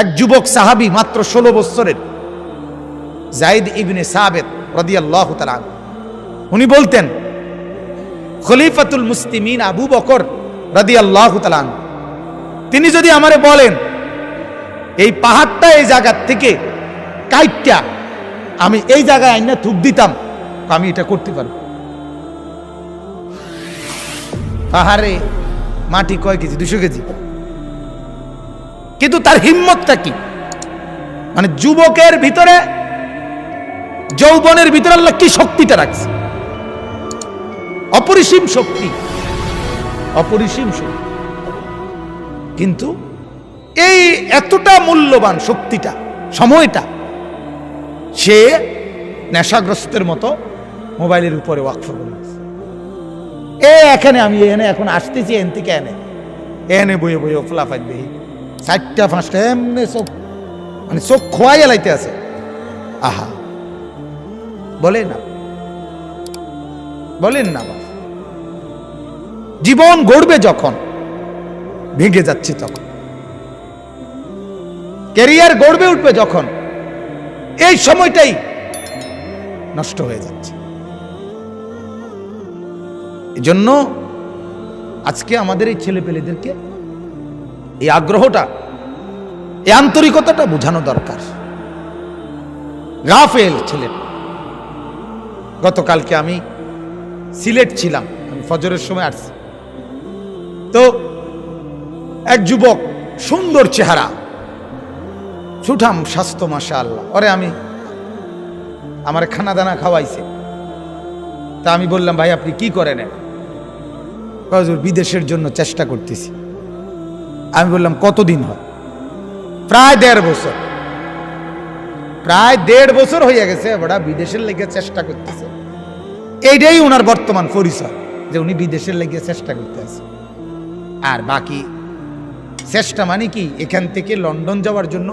এক যুবক সাহাবি মাত্র ষোলো বৎসরের, জাইদ ইবনে সাবেদ রদিয়াল্লাহ তালা উনি বলতেন, খলিফাতুল মুসলিমিন আবু বকর রদিয়াল্লাহ তালান তিনি যদি আমারে বলেন, এই পাহাড়টা এই জায়গার থেকে কাইটটা আমি এই জায়গায় আইনা থুপ দিতাম আমি এটা করতে পারব। পাহাড়ে মাটি কয় কেজি? দুশো কেজি। কিন্তু তার হিম্মতটা কি? মানে যুবকের ভিতরে, যৌবনের ভিতরে আল্লাহ কি শক্তিটা রাখছে? অপরিসীম শক্তি। অপরিসীম শক্তি। কিন্তু এই এতটা মূল্যবান শক্তিটা, সময়টা, সে নেশাগ্রস্তের মতো মোবাইলের উপরে ওয়াকফ করে দিয়েছে। এ এখানে আমি এনে এখন আসতেছি, এন থেকে এনে। এনে বইয়ে বইয়ে ফলাফাই দেই চারটা পাঁচটা এমনি চোখ মানে চোখ খোয়াই এলাইতে আছে। আহা। বলেন না। বলেন না জীবন গড়বে যখন, ভেঙে যাচ্ছে তখন। ক্যারিয়ার গড়বে উঠবে যখন, এই সময়টাই নষ্ট হয়ে যাচ্ছে। এজন্য আজকে আমাদের এই ছেলে পেলেদেরকে এই আগ্রহটা, এই আন্তরিকতাটা বোঝানো দরকার। গাফেল ছিলেন। গতকালকে আমি সিলেট ছিলাম, আমি ফজরের সময় আসছি। তো এক যুবক, সুন্দর চেহারা, সুঠাম স্বাস্থ্য মাসা আল্লাহ ওরে আমি আমার খানা দানা খাওয়াইছে। তা আমি বললাম, ভাই, আপনি কি করেন বিদেশের জন্য চেষ্টা করতেছি। আমি বললাম, কতদিন হয়? প্রায় দেড় বছর। প্রায় দেড় বছর হয়ে গেছে, বড়া বিদেশের লেগে চেষ্টা করতেছে। এইটাই ওনার বর্তমান পরিচয়, যে উনি বিদেশের লেগে চেষ্টা করতে আছে। আর বাকি চেষ্টা মানে কি, এখান থেকে লন্ডন যাওয়ার জন্য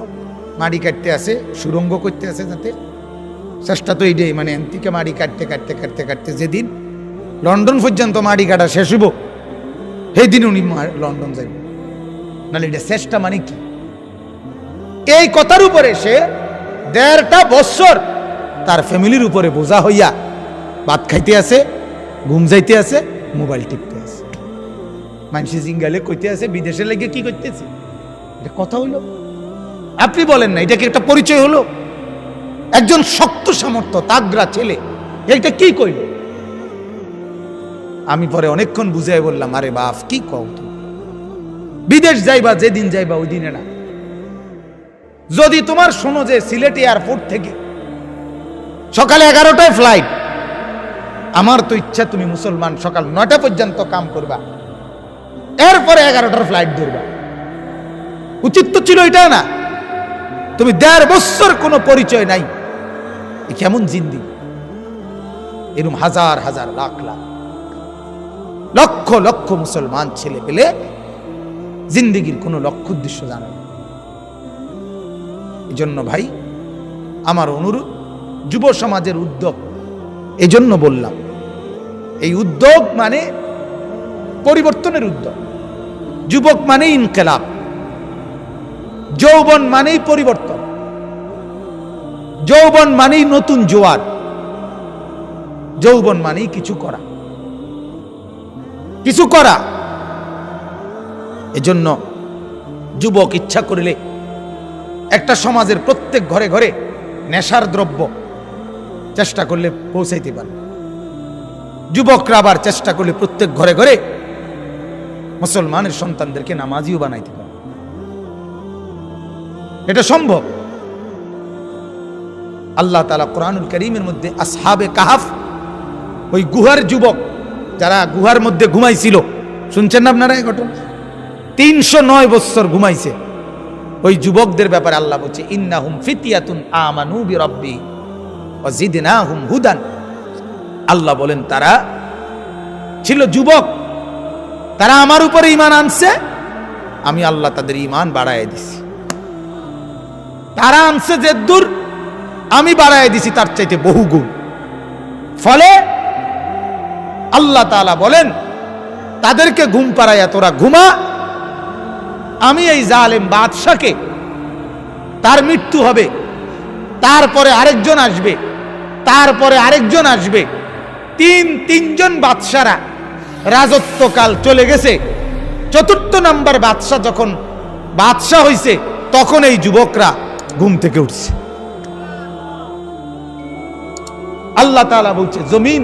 মাড়ি কাটতে আসে সুরঙ্গ করতে আসে যাতে। চেষ্টা তো এইটাই মানে এন মাড়ি কাটতে কাটতে কাটতে কাটতে যেদিন লন্ডন পর্যন্ত মাড়ি কাটা শেষ হইব সেই দিন উনি লন্ডন যাইব। নাহলে এটা চেষ্টা মানে কি? এই কথার উপরে সে দেড়টা বৎসর তার ফ্যামিলির উপরে বোঝা হইয়া ভাত খাইতে আছে, ঘুম যাইতে আছে, মোবাইল টিপতে আছে। মানুষ জিঙ্গালে কইতে আছে বিদেশে লেগে কি করতেছে? এটা কথা হইল। আপনি বলেন না, এটা কি একটা পরিচয় হলো? একজন শক্ত সামর্থ্য তাগরা ছেলে এটা কি কইল? আমি পরে অনেকক্ষণ বুঝাই বললাম, আরে বাপ, কি কও তুমি? বিদেশ যাইবা, যেদিন যাইবা ওই দিনে না যদি তোমার শোনো যে সিলেট এয়ারপোর্ট থেকে সকালে এগারোটায় ফ্লাইট আমার তো ইচ্ছা তুমি মুসলমান সকাল নয়টা পর্যন্ত কাম করবা। এরপরে এগারোটার ফ্লাইট ধরবা। উচিত তো ছিল এটা না। তুমি দেড় বছর কোনো পরিচয় নাই। কেমন জিন্দি? এরম হাজার হাজার লাখ লাখ, লক্ষ লক্ষ মুসলমান ছেলে পেলে জিন্দিগির কোনো লক্ষ্য উদ্দেশ্য জানে না। জন্য ভাই, আমার অনুরোধ, যুব সমাজের উদ্যোগ এই জন্য বললাম, এই উদ্যোগ মানে পরিবর্তনের উদ্যোগ। যুবক মানে ইনকেলাব, যৌবন মানেই পরিবর্তন, যৌবন মানেই নতুন জোয়ার, যৌবন মানেই কিছু করা। কিছু করা এজন্য যুবক ইচ্ছা করিলে একটা সমাজের প্রত্যেক ঘরে ঘরে নেশার দ্রব্য চেষ্টা করলে পৌঁছাইতে পারে। যুবকরা আবার চেষ্টা করলে প্রত্যেক ঘরে ঘরে মুসলমানের সন্তানদেরকে নামাজিও বানাইতে পারে। এটা সম্ভব। আল্লাহ তালা কোরআনুল করিমের মধ্যে আসহাবে কাহাফ, ওই গুহার যুবক যারা গুহার মধ্যে ঘুমাইছিল, শুনছেন না আপনারা এই ঘটনা? তিনশো নয় বৎসর ঘুমাইছে। ওই যুবকদের ব্যাপারে আল্লাহ বলছে ইন্না হুম ফিতিয়াতুন আল্লাহ বলেন, তারা ছিল যুবক, তারা আমার উপরে ইমান আনছে, আমি আল্লাহ তাদের ইমান বাড়ায় দিছি। তারা আনছে যে দূর, আমি বাড়ায় দিছি, তার চাইতে বহু গুণ। ফলে আল্লাহ তাআলা বলেন, তাদেরকে ঘুম পাড়াইয়া তোরা ঘুমা আমি এই জালেম বাদশাকে, তার মৃত্যু হবে, তারপরে আরেকজন আসবে, তারপরে আরেকজন আসবে। তিন, তিনজন বাদশারা রাজত্বকাল চলে গেছে। চতুর্থ নাম্বার বাদশাহ যখন বাদশাহ হইছে, তখন এই যুবকরা ঘুম থেকে উঠছে। আল্লাহ তাআলা বলছে, জমিন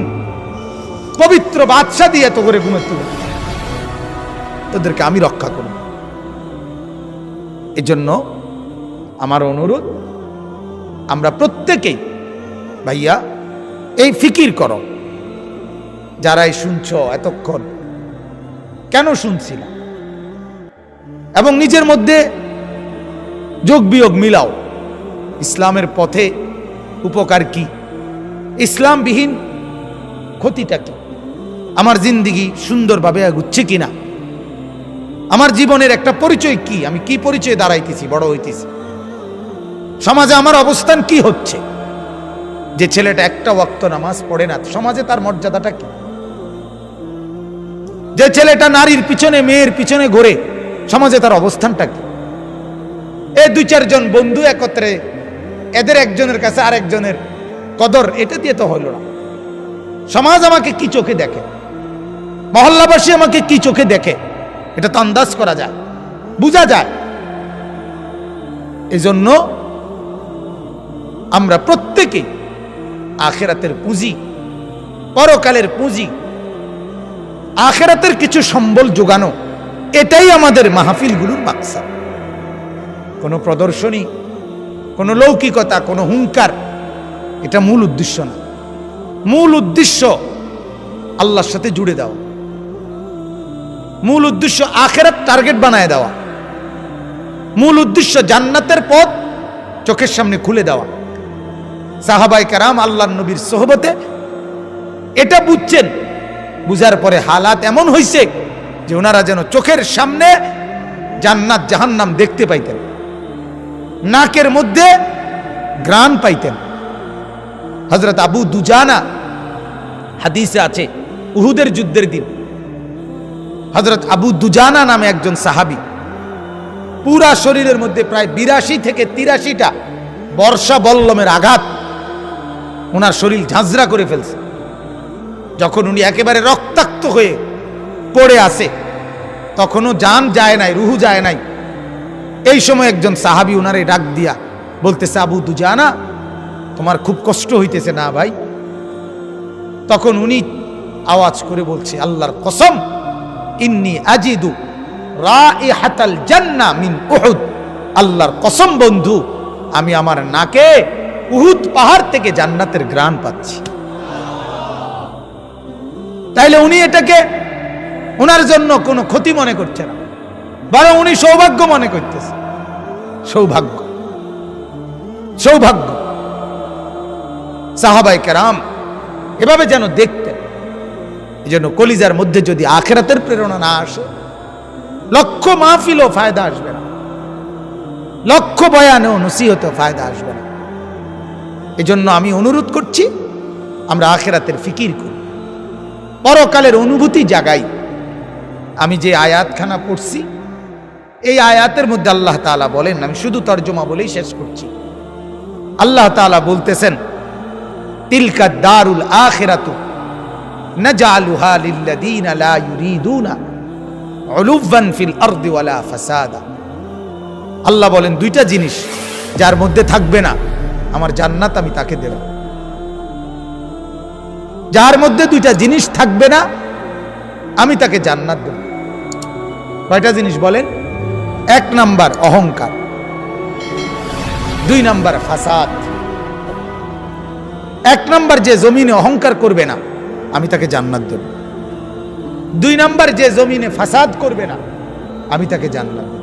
পবিত্র বাদশাহ দিয়ে এত করে ঘুমের তুলে তোদেরকে আমি রক্ষা করব। এজন্য আমার অনুরোধ, আমরা প্রত্যেকেই ভাইয়া এই ফিকির করো। যারাই শুনছ এতক্ষণ, কেন শুনছিলাম এবং নিজের মধ্যে যোগ বিয়োগ মিলাও। ইসলামের পথে উপকার কি? ইসলামবিহীন ক্ষতিটা কি? আমার জিন্দিগি সুন্দরভাবে এগুচ্ছে কিনা? আমার জীবনের একটা পরিচয় কি? আমি কি পরিচয় দাঁড়াইতেছি, বড় হইতেছি? সমাজে আমার অবস্থান কি হচ্ছে? যে ছেলেটা একটা ওয়াক্ত নামাজ পড়ে না, সমাজে তার মর্যাদাটা কি? যে ছেলেটা নারীর পিছনে, মেয়ের পিছনে ঘোরে, সমাজে তার অবস্থানটা কি? এ দুই চারজন বন্ধু একত্রে, এদের একজনের কাছে আরেকজনের কদর, এটা দিয়ে তো হইল না। সমাজ আমাকে কি চোখে দেখে? মহল্লাবাসী আমাকে কি চোখে দেখে? এটা তো আন্দাজ করা যায়, বোঝা যায়। এজন্য আমরা প্রত্যেকে আখেরাতের পুঁজি, পরকালের পুঁজি, আখেরাতের কিছু সম্বল যোগানো, এটাই আমাদের মাহফিলগুলোর মাকসাদ। কোনো প্রদর্শনী, কোনো লৌকিকতা, কোনো হুঙ্কার এটা মূল উদ্দেশ্য না। মূল উদ্দেশ্য আল্লাহর সাথে জুড়ে দেওয়া। মূল উদ্দেশ্য আখেরাত টার্গেট বানায় দেওয়া। মূল উদ্দেশ্য জান্নাতের পথ চোখের সামনে খুলে দেওয়া। সাহাবাই কারাম আল্লাহ নবীর সোহবতে এটা বুঝছেন। বুঝার পরে হালাত এমন হয়েছে যে ওনারা যেন চোখের সামনে জান্নাত জাহান্নাম দেখতে পাইতেন। নাকের মধ্যে গ্রাণ পাইতেন। হজরত আবু দুজানা হাদিসে আছে, উহুদের যুদ্ধের দিন। হজরত আবু দুজানা নামে একজন সাহাবি। পুরা শরীরের মধ্যে প্রায় বিরাশি থেকে তিরাশিটা বর্ষা বল্লমের আঘাত ওনার শরীর ঝাঁঝরা করে ফেলছে। যখন উনি একেবারে রক্তাক্ত হয়ে পড়ে আসে তখনও যান যায় নাই, রুহু যায় নাই। এই সময় একজন সাহাবি ওনারে ডাক দিয়া বলতেছে, আবু দুজানা, তোমার খুব কষ্ট হইতেছে না ভাই? তখন উনি আওয়াজ করে বলছে, আল্লাহর কসম ইন্নি আজিদু রাইহাতাল মিন উহুদ। আল্লাহর কসম বন্ধু, আমি আমার নাকে উহুদ পাহাড় থেকে জান্নাতের গ্রাণ পাচ্ছি। তাইলে উনি এটাকে ওনার জন্য কোনো ক্ষতি মনে করছে না, বরং উনি সৌভাগ্য মনে করতেছে। সৌভাগ্য। সৌভাগ্য। সাহাবাই কেরাম এভাবে যেন দেখতেন জন্য কলিজার মধ্যে যদি আখেরাতের প্রেরণা না আসে, লক্ষ মাহফিলও ফায়দা আসবে না। লক্ষ বয়ানেও নসিহতেও ফায়দা আসবে না। এজন্য আমি অনুরোধ করছি, আমরা আখেরাতের ফিকির করি। পরকালের অনুভূতি জাগাই। আমি যে আয়াতখানা পড়ছি, এই আয়াতের মধ্যে আল্লাহ তাআলা বলেন, আমি শুধু তর্জমা বলেই শেষ করছি। আল্লাহ তাআলা বলতেছেন, তিলকা দারুল আখিরাতু নাজালুহা লিল্লাযীনা লা ইউরিদুনা উলুওয়ান ফিল আরদি ওয়ালা ফাসাদা। আল্লাহ বলেন, দুইটা জিনিস যার মধ্যে থাকবে না, আমার জান্নাত আমি তাকে দেব। যার মধ্যে দুইটা জিনিস থাকবে না, আমি তাকে জান্নাত দেব। কয়টা জিনিস বলেন? এক নাম্বার অহংকার, দুই নাম্বার ফাসাদ, এক নাম্বার যে জমিনে অহংকার করবে না আমি তাকে জান্নাত দেব। দুই নাম্বার যে জমিনে ফাসাদ করবে না আমি তাকে জান্নাত